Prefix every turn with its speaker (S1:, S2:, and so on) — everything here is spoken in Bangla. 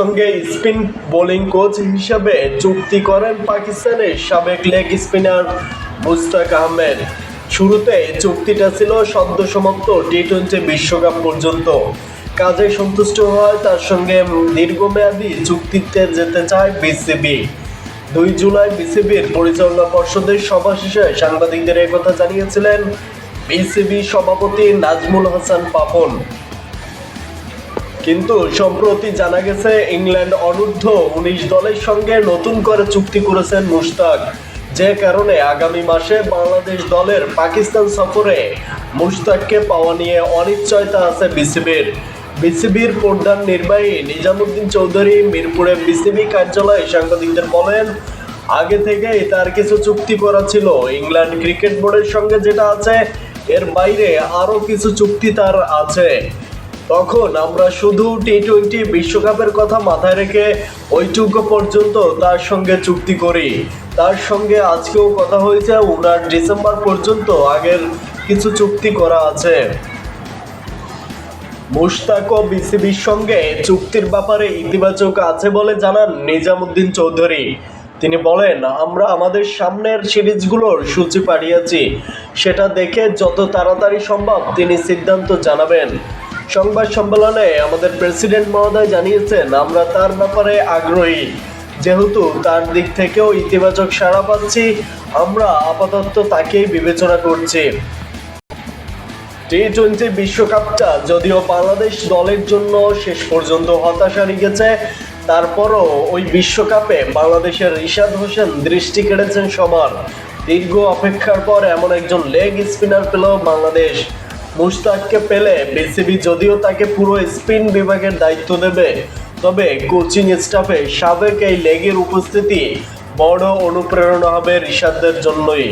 S1: সঙ্গে স্পিন বোলিং কোচ হিসাবে চুক্তি করেন পাকিস্তানের সাবেক লেগ স্পিনার মুস্তাক আহমেদ। শুরুতে চুক্তিটা ছিল সদ্য সমাপ্ত টি টোয়েন্টি বিশ্বকাপ পর্যন্ত। কাজে সন্তুষ্ট হয় তার সঙ্গে দীর্ঘমেয়াদী চুক্তিতে যেতে চায় বিসিবি। দুই জুলাই বিসিবির পরিচালনা পর্ষদের সভা শেষে সাংবাদিকদের কথা জানিয়েছিলেন বিসিবি সভাপতি নাজমুল হাসান পাপন। কিন্তু সম্প্রতি জানা গেছে, ইংল্যান্ড অনূর্ধ্ব উনিশ দলের সঙ্গে নতুন করে চুক্তি করেছেন মুশতাক। যে কারণে আগামী মাসে বাংলাদেশ দলের পাকিস্তান সফরে মুশতাককে পাওয়া নিয়ে অনিশ্চয়তা আছে বিসিবির। বিসিবির প্রধান নির্বাহী নিজামুদ্দিন চৌধুরী মিরপুরে বিসিবি কার্যালয়ে সাংবাদিকদের বলেন, আগে থেকেই তার কিছু চুক্তি করা ছিল। ইংল্যান্ড ক্রিকেট বোর্ডের সঙ্গে যেটা আছে, এর বাইরে আরও কিছু চুক্তি তার আছে। তখন আমরা শুধু টি টোয়েন্টি বিশ্বকাপের কথা মাথায় রেখে ওইটুকু পর্যন্ত তার সঙ্গে চুক্তি করি। তার সঙ্গে আজকেও কথা হয়েছে ওনার ডিসেম্বর পর্যন্ত আগের কিছু চুক্তি করা আছে। মুশতাক ও বিসিবির সঙ্গে চুক্তির ব্যাপারে ইতিবাচক আছে বলে জানান নিজামুদ্দিন চৌধুরী। তিনি বলেন, আমরা আমাদের সামনের সিরিজগুলোর সূচি পাঠিয়েছি সেটা দেখে যত তাড়াতাড়ি সম্ভব তিনি সিদ্ধান্ত জানাবেন। সংবাদ সম্মেলনে আমাদের প্রেসিডেন্ট মহোদয় জানিয়েছেন, আমরা তার ব্যাপারে আগ্রহী। যেহেতু তার দিক থেকেও ইতিবাচক সাড়া পাচ্ছি, আমরা আপাতত তাকেই বিবেচনা করছি। টি টোয়েন্টি বিশ্বকাপটা যদিও বাংলাদেশ দলের জন্য শেষ পর্যন্ত হতাশা গেছে তারপরও ওই বিশ্বকাপে বাংলাদেশের রিশাদ হোসেন দৃষ্টি কেড়েছেন সবার। দীর্ঘ অপেক্ষার পর এমন একজন লেগ স্পিনার পেল বাংলাদেশ। মুশতাককে পেলে বিসিবি যদিও তাকে পুরো স্পিন বিভাগের দায়িত্ব দেবে, তবে কোচিং স্টাফে সাবেক এই লেগের উপস্থিতি বড় অনুপ্রেরণা হবে ঋষাদদের জন্যই।